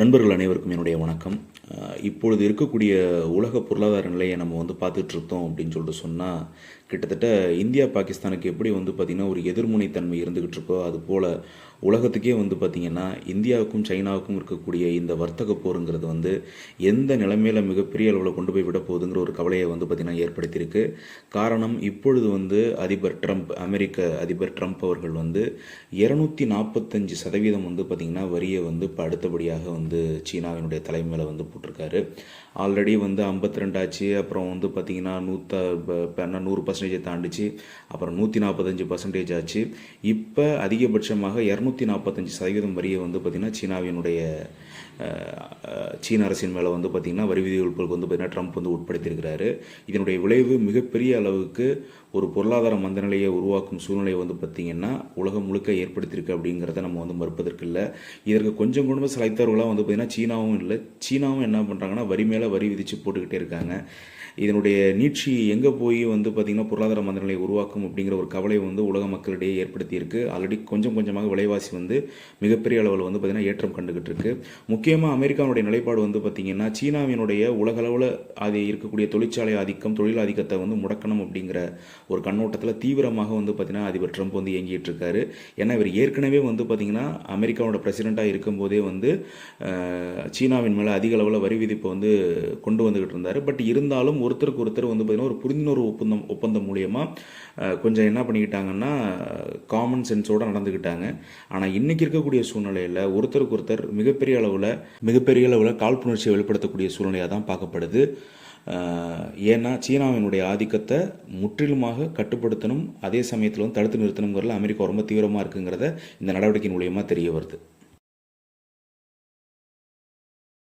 நண்பர்கள் அனைவருக்கும் என்னுடைய வணக்கம். இப்பொழுது இருக்கக்கூடிய உலக பொருளாதார நிலையை நம்ம வந்து பார்த்துட்ருக்கோம் அப்படின்னு சொல்லிட்டு சொன்னால் கிட்டத்தட்ட இந்தியா பாகிஸ்தானுக்கு எப்படி வந்து பார்த்திங்கன்னா ஒரு எதிர்முனைத்தன்மை இருந்துக்கிட்டு இருக்கோ அது போல் உலகத்துக்கே வந்து பார்த்திங்கன்னா இந்தியாவுக்கும் சைனாவுக்கும் இருக்கக்கூடிய இந்த வர்த்தக போருங்கிறது வந்து எந்த நிலைமையில் மிகப்பெரிய அளவில் கொண்டு போய் விட போகுதுங்கிற ஒரு கவலையை வந்து பார்த்திங்கன்னா ஏற்படுத்தியிருக்கு. காரணம் இப்பொழுது வந்து அதிபர் ட்ரம்ப் அமெரிக்க அதிபர் ட்ரம்ப் அவர்கள் வந்து இரநூத்தி நாற்பத்தஞ்சு சதவீதம் வந்து பார்த்திங்கன்னா வரியை வந்து இப்போ அடுத்தபடியாக வந்து வந்து சீனாவினுடைய தலைமையில் வந்து போட்டிருக்காரு. ஆல்ரெடி வந்து ஐம்பத்தி ரெண்டாச்சு அப்புறம் வந்து பார்த்திங்கன்னா நூற்ற இப்போ என்ன நூறு பர்சன்டேஜை தாண்டிச்சு. அப்புறம் நூற்றி நாற்பத்தஞ்சு பர்சன்டேஜ் ஆச்சு. இப்போ அதிகபட்சமாக இரநூத்தி நாற்பத்தஞ்சு சதவீதம் வரியை வந்து பார்த்திங்கன்னா சீனாவினுடைய சீன அரசின் மேலே வந்து பார்த்திங்கன்னா வரி விதிகளுக்கு வந்து பார்த்திங்கன்னா ட்ரம்ப் வந்து உட்படுத்தியிருக்கிறாரு. இதனுடைய விளைவு மிகப்பெரிய அளவுக்கு ஒரு பொருளாதார மந்தநிலையை உருவாக்கும் சூழ்நிலையை வந்து பார்த்திங்கன்னா உலகம் முழுக்க ஏற்படுத்தியிருக்கு அப்படிங்கிறத நம்ம வந்து மறுப்பதற்கு இல்லை. இதற்கு கொஞ்சம் கொஞ்சமாக சிலைத்தவர்களாக வந்து பார்த்திங்கன்னா சீனாவும் இல்லை. சீனாவும் என்ன பண்ணுறாங்கன்னா வரி மேலே வரி விதித்து போட்டுக்கிட்டே இருக்காங்க. இதனுடைய நீட்சி எங்கே போய் வந்து பார்த்திங்கன்னா பொருளாதார மந்தநிலையை உருவாக்கும் அப்படிங்கிற ஒரு கவலை வந்து உலக மக்களிடையே ஏற்படுத்தியிருக்கு. ஆல்ரெடி கொஞ்சம் கொஞ்சமாக விலைவாசி வந்து மிகப்பெரிய அளவில் வந்து பார்த்திங்கன்னா ஏற்றம் கண்டுகிட்டு இருக்கு. முக்கியமாக அமெரிக்காவுடைய நிலைப்பாடு வந்து பார்த்திங்கன்னா சீனாவினுடைய உலகளவில் அது இருக்கக்கூடிய தொழிற்சாலை ஆதிக்கம் தொழில் ஆதிக்கத்தை வந்து முடக்கணும் அப்படிங்கிற ஒரு கண்ணோட்டத்தில் தீவிரமாக வந்து பார்த்திங்கன்னா அதிபர் ட்ரம்ப் வந்து இயங்கிட்டு இருக்காரு. ஏன்னா இவர் ஏற்கனவே வந்து பார்த்திங்கன்னா அமெரிக்காவோட பிரசிடெண்ட்டாக இருக்கும்போதே வந்து சீனாவின் மேலே அதிக அளவில் வரி விதிப்பை வந்து கொண்டு வந்துக்கிட்டு இருந்தார். பட் இருந்தாலும் ஒருத்தருக்கு ஒருத்தர் வந்து பார்த்திங்கன்னா ஒரு புரிந்துணர்வு ஒப்பந்தம் ஒப்பந்தம் மூலியமாக கொஞ்சம் என்ன பண்ணிக்கிட்டாங்கன்னா காமன் சென்ஸோடு நடந்துக்கிட்டாங்க ஆனால் இன்றைக்கி இருக்கக்கூடிய சூழ்நிலையில் ஒருத்தருக்கு ஒருத்தர் மிகப்பெரிய அளவில் மிகப்பெரிய அளவில் காழ்ப்புணர்ச்சியை வெளிப்படுத்தக்கூடிய சூழ்நிலையாக தான் பார்க்கப்படுது. ஏன்னா சீனாவினுடைய ஆதிக்கத்தை முற்றிலுமாக கட்டுப்படுத்தணும் அதே சமயத்தில் வந்து தடுத்து நிறுத்தணுங்கிறதுல அமெரிக்கா ரொம்ப தீவிரமாக இருக்குங்கிறத இந்த நடவடிக்கையின் மூலியமாக தெரிய வருது.